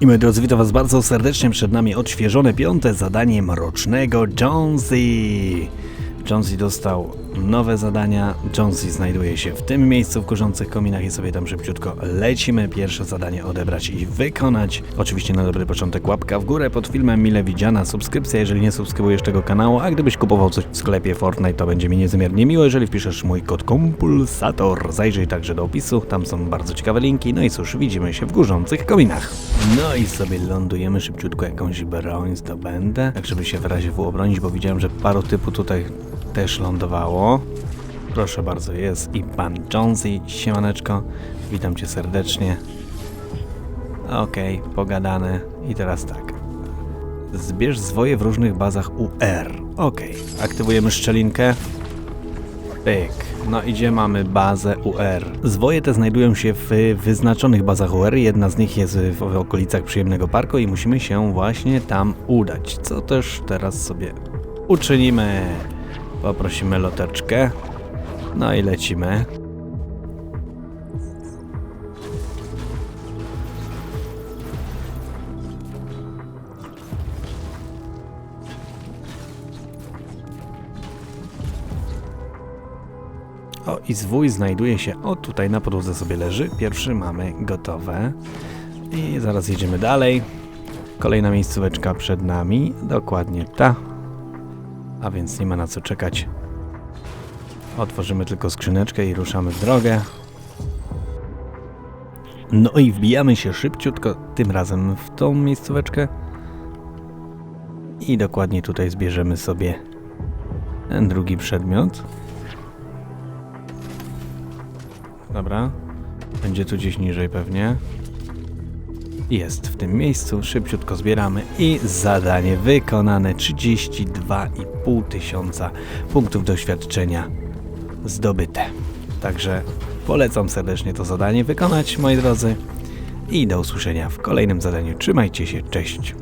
I moi drodzy, witam was bardzo serdecznie. Przed nami odświeżone piąte zadanie mrocznego Jonesy. Jonesy dostał nowe zadania. Jonesy znajduje się w tym miejscu w kurzących kominach i sobie tam szybciutko lecimy. Pierwsze zadanie odebrać i wykonać. Oczywiście na dobry początek łapka w górę pod filmem, mile widziana, subskrypcja, jeżeli nie subskrybujesz tego kanału, a gdybyś kupował coś w sklepie Fortnite, to będzie mi niezmiernie miło, jeżeli wpiszesz mój kod KOMPULSATOR. Zajrzyj także do opisu, tam są bardzo ciekawe linki. No i cóż, widzimy się w górzących kominach. No i sobie lądujemy szybciutko, jakąś broń zdobędę, tak żeby się w razie W obronić, bo widziałem, że paru typu tutaj też lądowało. Proszę bardzo, jest i pan Jonesy, siemaneczko, witam cię serdecznie. Okej, pogadane. I teraz tak. Zbierz zwoje w różnych bazach UR. Okej, aktywujemy szczelinkę. Pyk. No i gdzie mamy bazę UR? Zwoje te znajdują się w wyznaczonych bazach UR. Jedna z nich jest w okolicach przyjemnego parku i musimy się właśnie tam udać. Co też teraz sobie uczynimy. Poprosimy loteczkę. No i lecimy. O, i zwój znajduje się, o tutaj na podłodze sobie leży. Pierwszy mamy gotowe. I zaraz jedziemy dalej. Kolejna miejscóweczka przed nami, dokładnie ta. A więc nie ma na co czekać. Otworzymy tylko skrzyneczkę i ruszamy w drogę. No i wbijamy się szybciutko, tym razem w tą miejscóweczkę. I dokładnie tutaj zbierzemy sobie ten drugi przedmiot. Dobra. Będzie tu gdzieś niżej pewnie. Jest w tym miejscu, szybciutko zbieramy i zadanie wykonane 32,5 tysiąca punktów doświadczenia zdobyte. Także polecam serdecznie to zadanie wykonać, moi drodzy. I do usłyszenia w kolejnym zadaniu. Trzymajcie się, cześć.